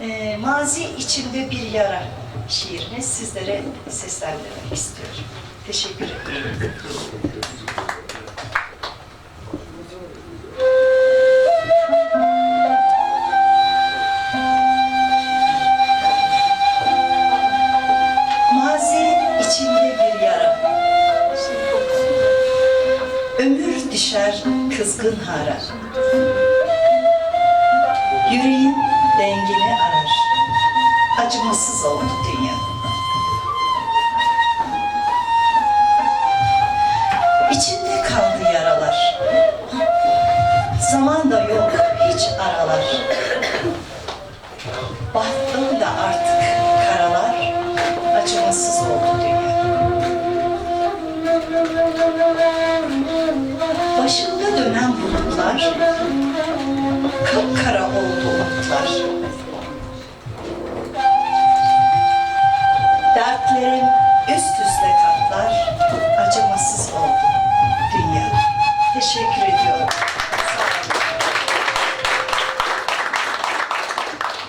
e, Mazi içinde bir yara şiirini sizlere seslendirmek istiyorum. Teşekkür ederim. Mazi içinde bir yara. Ömür düşer kızgın hara. Yüreğin dengini arar. Acımasız oldu dünya. İçinde kaldı yaralar. Zaman da yok hiç aralar. Bahtım da artık karalar. Acımasız oldu dünya. Başımda dönen bulutlar, Dertlerim üst üste katlar,